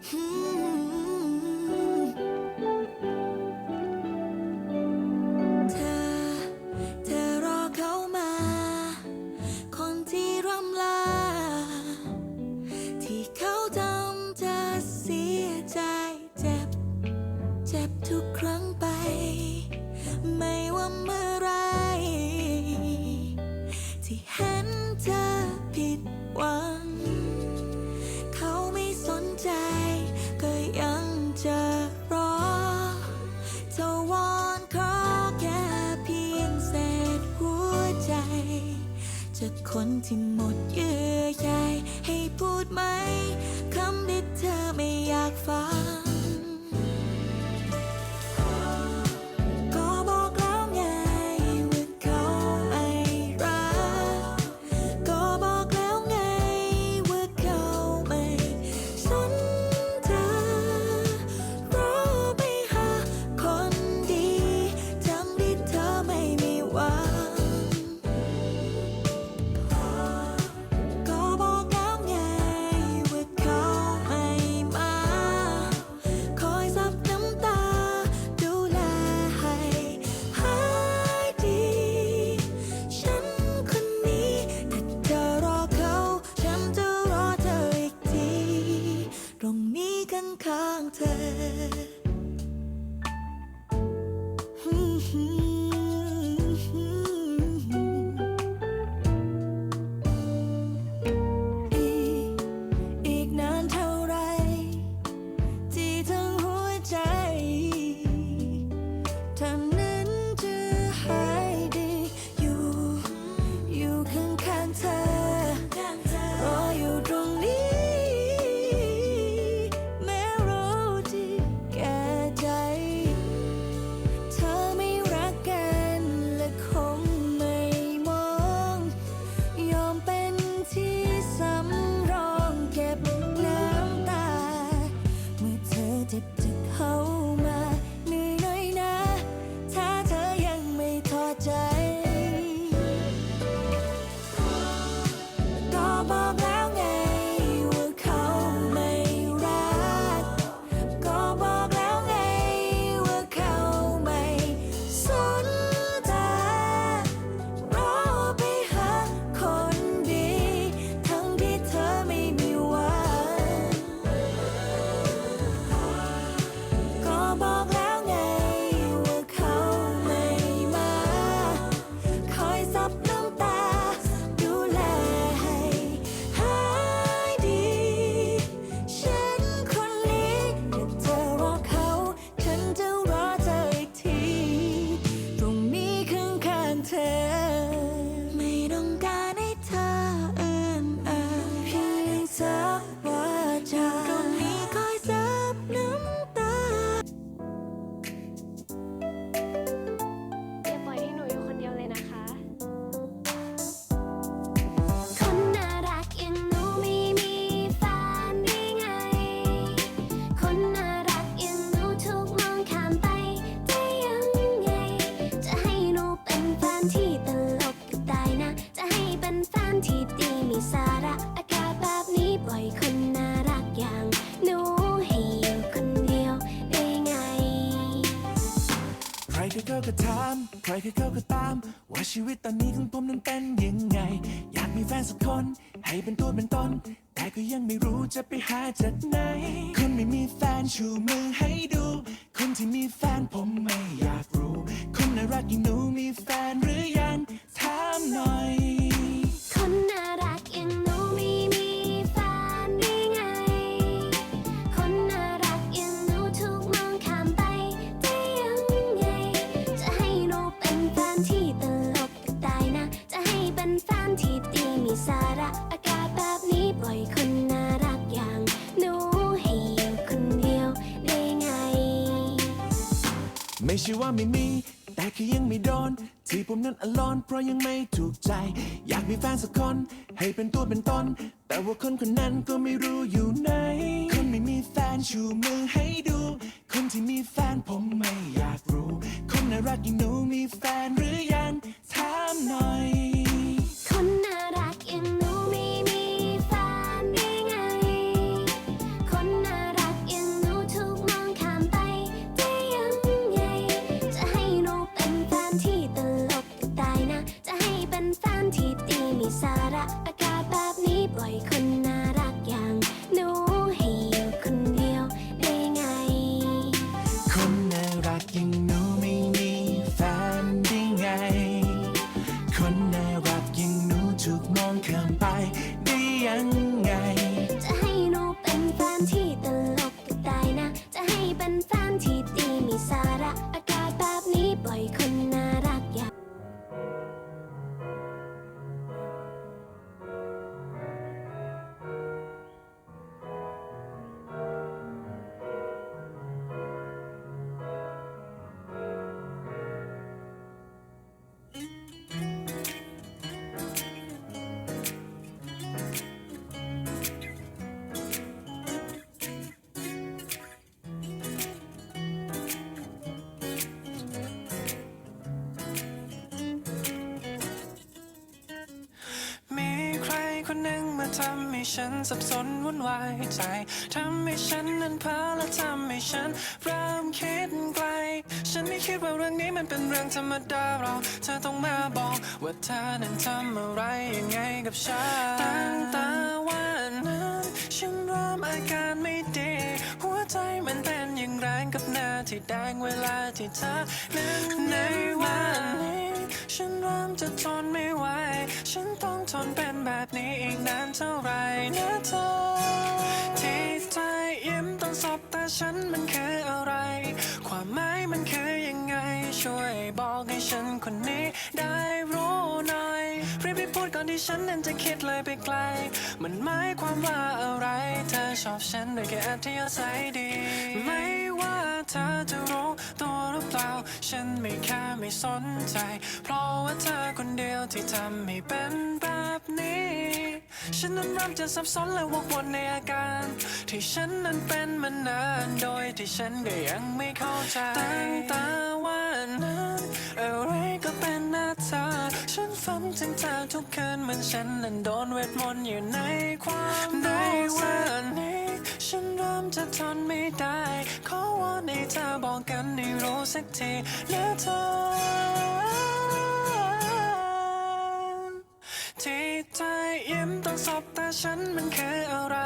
Mm-hmm. tip to toe. เธอก็ตาม ว่าชีวิตตอนนี้ของผมนั้นเป็นยังไง อยากมีแฟนสักคน ให้เป็นตัวเป็นตน แต่ก็ยังไม่รู้จะไปหาจากไหน คนไม่มีแฟนชูมือให้ดู คนที่มีแฟนผมไม่อยากรู้ คนน่ารักอย่งหนูมีแฟนหรือยัง ถามหน่อย ไม่ใช่ว่าไม่มี แต่คือยังไม่โดน ที่ผมนั้นอลอนเพราะยังไม่ถูกใจ อยากมีแฟนสักคน ให้เป็นตัวเป็นตน แต่ว่าคนคนนั้นก็ไม่รู้อยู่ไหน คนไม่มีแฟนชูมือให้ดู คนที่มีแฟนผมไม่อยากรู้ คนน่ารักอย่างหนูมีแฟนหรือยัง ถามหน่อย มาทำให้ฉันสับสนวุ่นวายใจทำให้ฉันนั้นเพ้อและทำให้ฉันเริ่มคิดไกล ฉันไม่คิดว่าเรื่องนี้มันเป็นเรื่องธรรมดาเราเธอต้องมาบอกว่าเธอนั้นทำอะไรยังไงกับฉันตั้งแต่วันนั้นฉันเริ่มอาการไม่ดีหัวใจมันเต้นอย่างแรงกับหน้าที่แดงเวลาที่เธอนั้นในวันนี้ฉันเริ่มจะทน แบบนี้อีกนานเท่าไหรนะเธอที่เธอยิ้มตอนสบตาฉันมันคืออะไร ความหมายมันคือยังไง ช่วยบอกให้ฉันคนนี้ได้รู้หน่อยรีบไปพูดก่อนที่ฉันนั้นจะคิดเลยไปไกล มันหมายความว่าอะไร เธอชอบฉันด้วยแค่อัธยาศัยดี ไม่ว่าเธอจะรู้ตัวหรือเปล่า ฉันไม่แค่ไม่สนใจ เพราะว่าเธอคนเดียวที่ทำให้เป็น บนี้ ฉันนั้นเริ่มจะสับสนและวกวนในอาการ ที่ฉันนั้นเป็นมานานโดยที่ฉันก็ยังไม่เข้าใจตั้งต่วันนั้นอะไรก็เป็นหน้าเธอฉันฝันถึงเธอทุกคืนเหมือนฉันนั้นโดนเวทมนต์อยู่ในความในวันนี้ ฉันเริ่มจะทนไม่ได้ ขอวอนให้เธอบอกกันให้รู้สักทีนะเธอ นสบตาฉันมันคืออะไร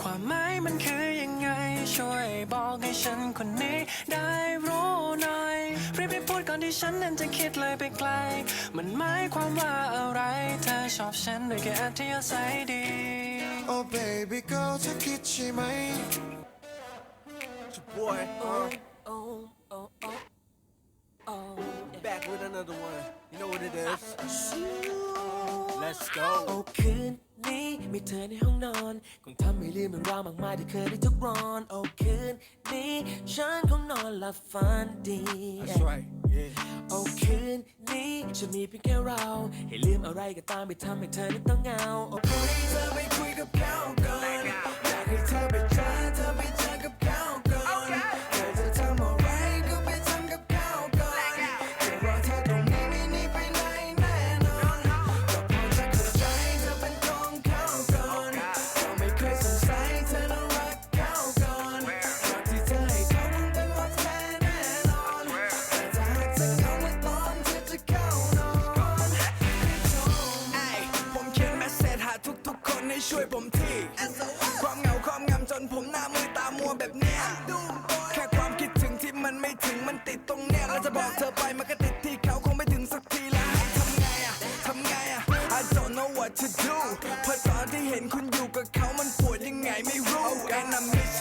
ความหมายมันคือยังไง ช่วยบอกให้ฉันคนนี้ได้รู้หน่อยรีบไปพูดก่อนที่ฉันนั้นจะคิดเลยไปไกล มันหมายความว่าอะไร เธอชอบฉันด้วยแค่อัธยาศัยดี Oh baby girl เธอคิดใช่ไหม Boy, uh, back with another one. You know what it is. Let's โอ้ go. คืนนี้มีเธอในห้องนอน คงทำให้ลืมเรื่องราวมากมายที่เคยได้ทุกร้อน โอ้คืนนี้ฉันคงนอนหลับฝันดี That's right. Yeah. โอ้คืนนี้จะมีเพียงแค่เรา ให้ลืมอะไรก็ตามไปทำให้เธอนั้นต้องเหงาโอ้พรุ่งนี้เธอไปคุยกับเขาก่อนอยากให้เธอไปเจอเธอไปเจอ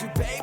you baby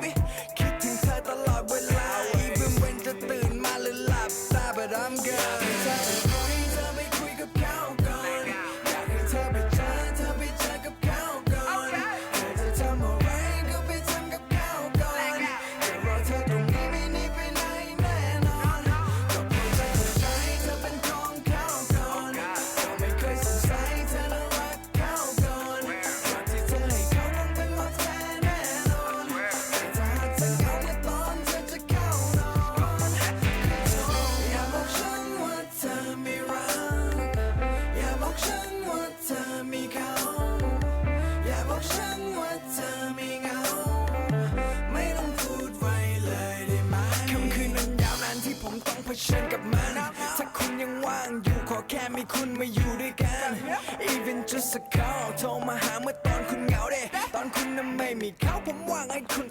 แค่มีคุณมาอยู่ด้วยกัน Even just a call โทรมาหาเมื่อตอนคุณเหงาเด้ตอนคุณนั้นไม่มีเขาผมว่างให้คุณ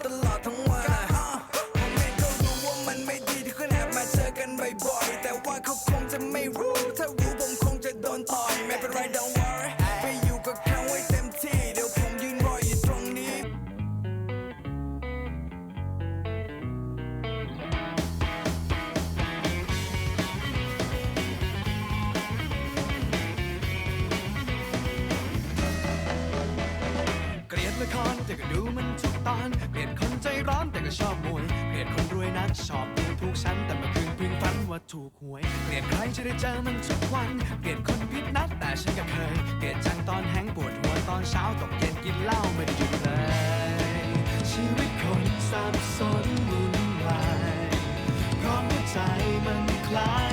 ที่ได้เจอมันทุกวันเกลียดคนพิษนัดแต่ฉันก็เคย เกลียดจังตอนแห้งปวดหัวตอนเช้าตกเย็นกินเหล้าไม่ได้หยุดเลย ชีวิตคนสับสนวุ่นวายเพราะหัวใจมันคล้าย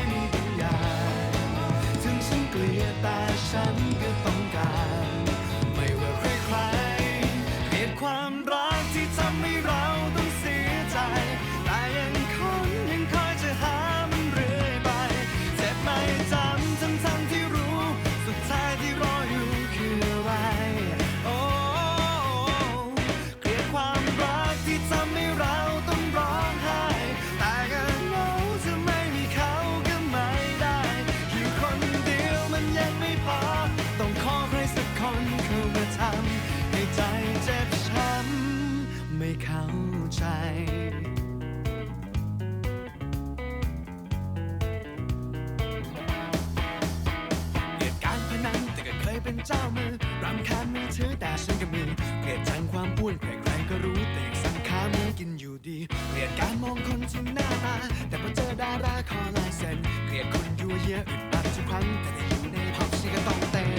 เป็นเจ้ามือรำคาญมือถือแต่ฉันก็มีเกลียดจังความอ้วนแครๆก็รู้แต่สังขามือกินอยู่ดีเกลียดการมองคนที่หน้าตา แต่พอเจอดาราคอลายเซนเกลียดคนยัวเยอะอึดอัดทุกครั้งแต่ได้อยู่ในพับฉันก็ต้องเต้น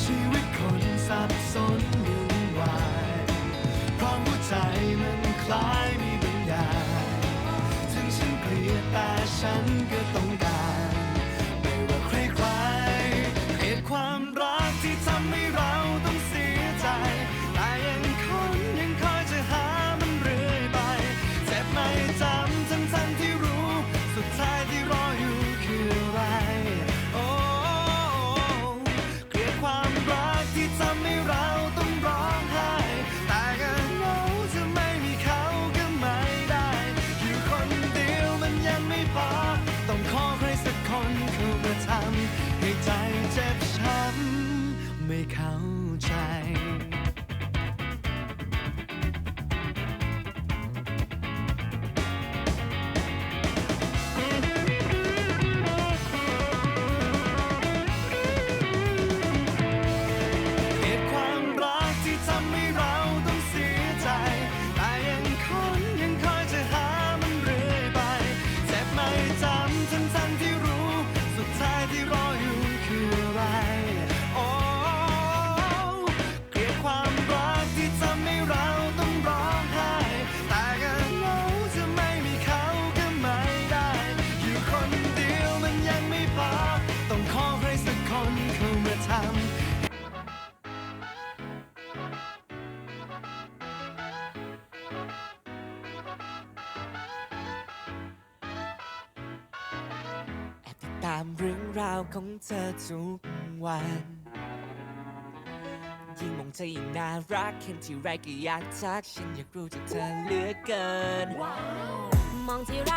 ชีวิตคนสับสนวุ่นวายความหัวใจมันคล้ายมีบางอย่างถึงฉันเกลียดแต่ฉันก็ต้อง ตามเรื่องราวของเธอทุกวัน ยิ่งมองเธอยิ่งน่ารักเห็นที่ไรก็อยากทัก ฉันอยากรู้จากเธอเหลือเกิน มองที่ไร